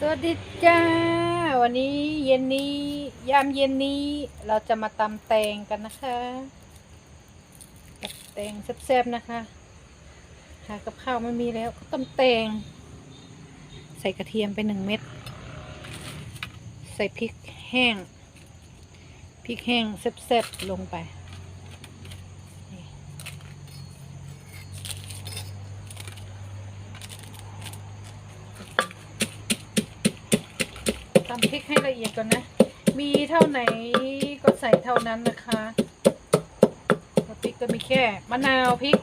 สวัสดีจ้า วันนี้เย็นนี้ ยามเย็นนี้เราจะมาตำแตงกันนะคะตำแตงแซ่บๆนะคะหากับข้าวไม่มีแล้วก็ตำแตง ใส่กระเทียมไปหนึ่งเม็ด ใส่พริกแห้งพริกแห้งแซ่บๆลงไป ตำพริกให้ละเอียดก่อนนะ มีเท่าไหนก็ใส่เท่านั้นนะคะแล้วพริกก็มีแค่มะนาวพริก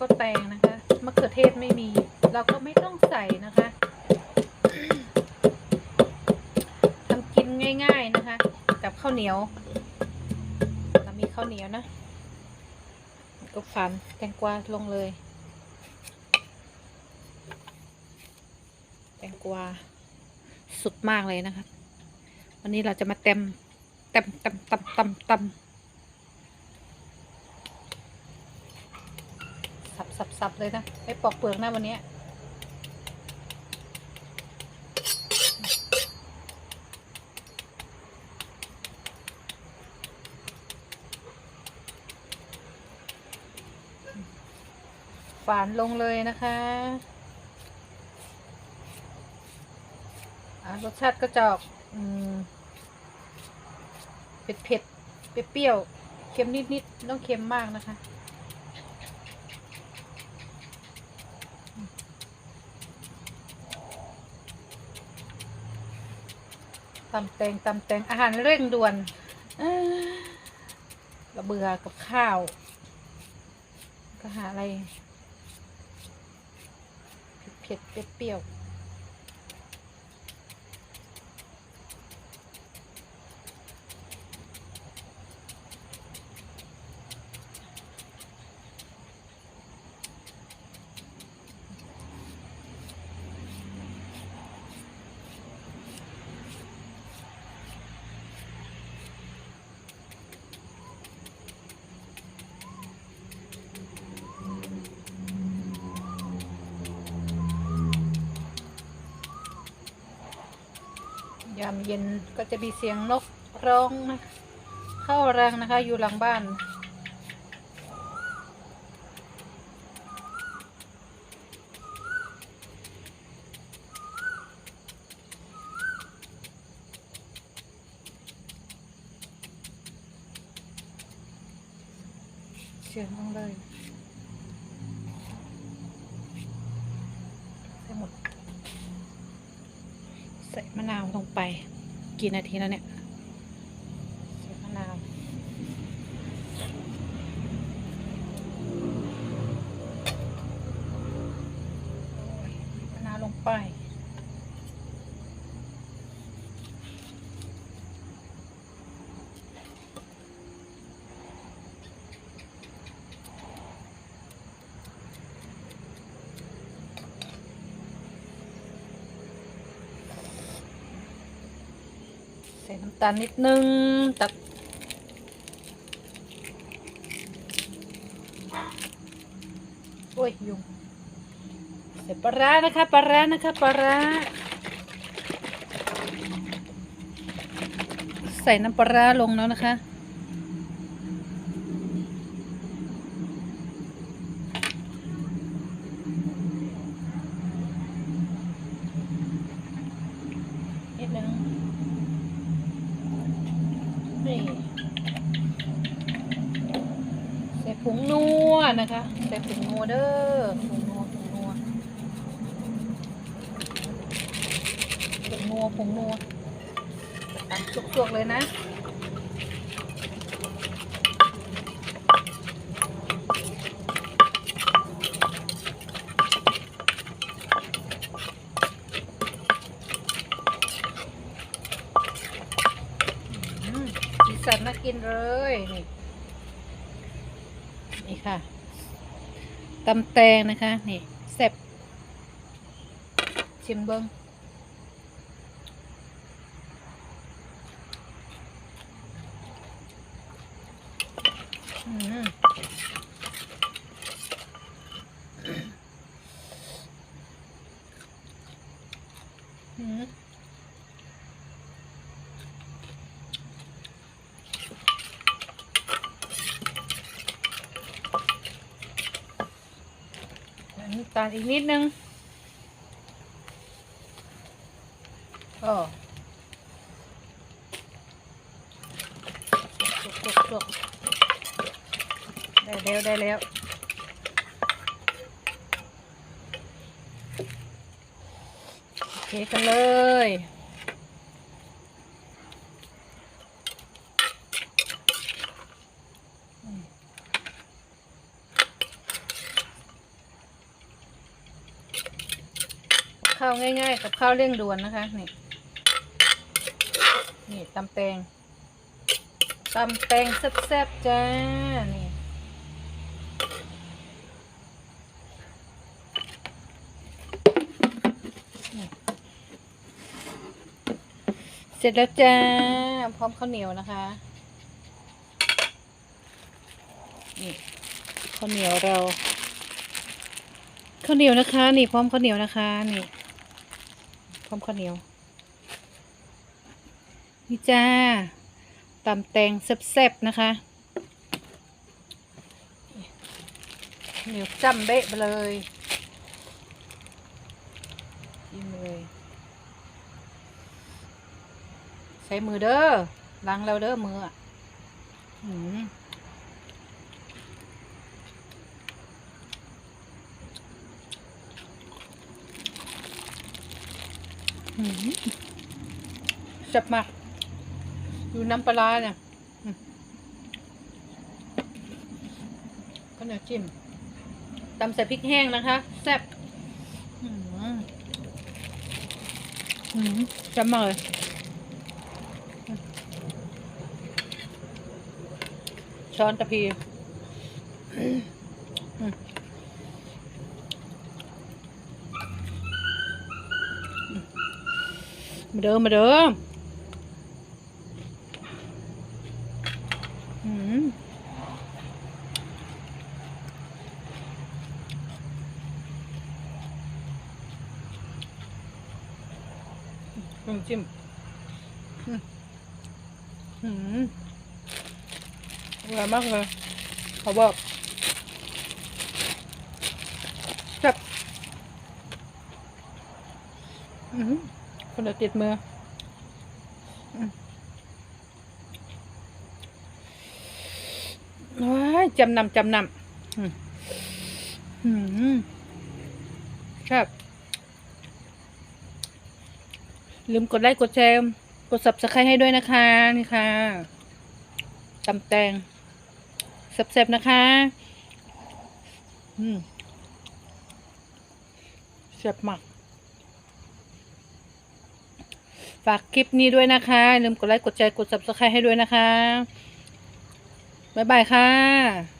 ก็แตงนะคะมะเขือเทศไม่มี เราก็ไม่ต้องใส่นะคะทำกินง่าย ๆนะคะ กับข้าวเหนียว เรามีข้าวเหนียวนะ ก็ฟันแตงกวาลงเลย แตงกวา สุดมากเลยนะคะ วันนี้เราจะมาเต็มเต็มเต็มเตำตำตำสับสับสับเลยนะไม่ปอกเปลือกนะวันนี้ฝานลงเลยนะคะอ่า รสชาติก็จะออกอืมเผ็ดเผ็ดเปรี้ยวเค็มนิดๆไม่ต้องเค็มมากนะคะ ตำแตงตำแตงอาหารเร่งด่วนเราเบื่อกับข้าว ก็หาอะไร เผ็ดเผ็ดเปรี้ยวามเย็นก็จะมีเสียงนกร้องนะเข้ารังนะคะอยู่หลังบ้าน เสียงลงเลย ใส่มะนาวลงไป กี่นาทีแล้วเนี่ย ใส่มะนาว มะนาวลงไป ใส่น้ำตาลนิดนึง ตัก โอ้ยยุงใส่ปลาร้านะคะปลาร้านะคะปลาร้าใส่น้ำปลาร้าลงแล้วนะคะ นิดนึง นี่ใส่ผง นัวนะคะใส่ผงนัวเด้อผงนัวผงนัวผงนัวผงนัวตามจุกๆเลยนะสีสันน่ากินเลย นี่นี่ค่ะ ตำแตงนะคะ นี่แซ่บชิมเบิ้งอืม ตาลอีกนิดนึงโอ้จกจกได้แล้วได้แล้วโอเคกันเลย ข้าวง่าย ๆ กับข้าวเร่งด่วนนะคะ นี่ นี่ตำแตงตำแตงแซ่บๆจ้า นี่ เสร็จแล้วจ้า พร้อมข้าวเหนียวนะคะ นี่ข้าวเหนียวเราข้าวเหนียวนะคะ นี่พร้อมข้าวเหนียวนะคะ นี่ พร้อมข้าวเหนียว นี่จ้าตำแตงแซ่บๆนะคะเหนียวจ้ำเบะไปเลยกินเลย ใส่มือเด้อล้างแล้วเด้อมืออะหืม แซ่บมากดูน้ำปลาเนี่ยก็เนื้อจิ้มตำใส่พริกแห้งนะคะ แซ่บแซ่บมากเลยช้อนตะพี มาเด้อมาเด้ออืมน้ำจิ้มอืมอร่อยมากเลยเขาบอกแซ่บอืม คนเดียวติดมือว้าจำนำจำนำอืมอืมแซ่บลืมกดไลค์กดแชร์กด subscribe ให้ด้วยนะคะ นี่ค่ะตำแตงแซบๆนะคะ อืมแซ่บมาก ฝากคลิปนี้ด้วยนะคะลืมกดไลค์กดแชร์กด subscribe ให้ด้วยนะคะ บ๊ายบายค่ะ